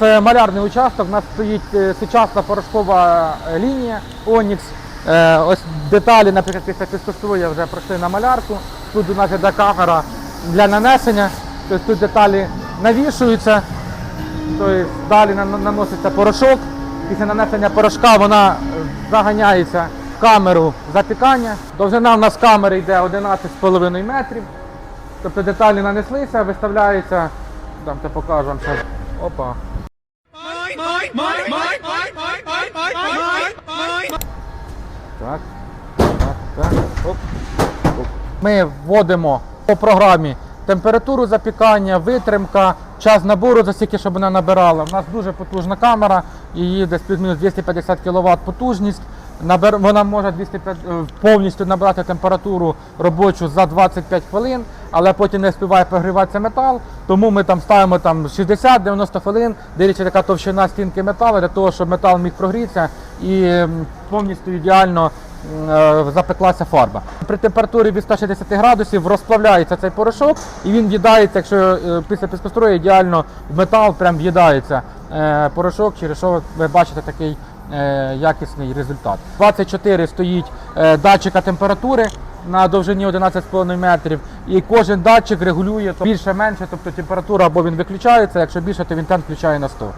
Це малярний участок, у нас стоїть е, сучасна порошкова е, лінія Onyx. Е, Ось деталі, наприклад, після піскоструя вже пройшли на малярку. Тут у нас іде камера для нанесення. Тобто тут деталі навішуються, тобто далі наноситься порошок. Після нанесення порошка вона заганяється в камеру запікання. Довжина в нас камери йде 11,5 метрів. Тобто деталі нанеслися, виставляється, там вам зараз. Опа. Так, так, так. Оп. Ми вводимо по програмі температуру запікання, витримка, час набору, за стільки, щоб вона набирала. У нас дуже потужна камера, її десь плюс-мінус 250 кВт потужність. Вона може 205... е, повністю набрати температуру робочу за 25 хвилин, але потім не співає прогріватися метал. Тому ми там ставимо там 60-90 хвилин, дивлячись, яка товщина стінки металу, для того, щоб метал міг прогрітися і повністю ідеально е, запеклася фарба. При температурі від 160 градусів розплавляється цей порошок і він в'їдається, якщо е, після піскострою ідеально в метал прям в'їдається е, порошок, через що ви бачите такий якісний результат. 24 стоїть датчика температури на довжині 11,5 метрів, і кожен датчик регулює більше-менше, тобто температура або він виключається, якщо більше, то він там включає на 100.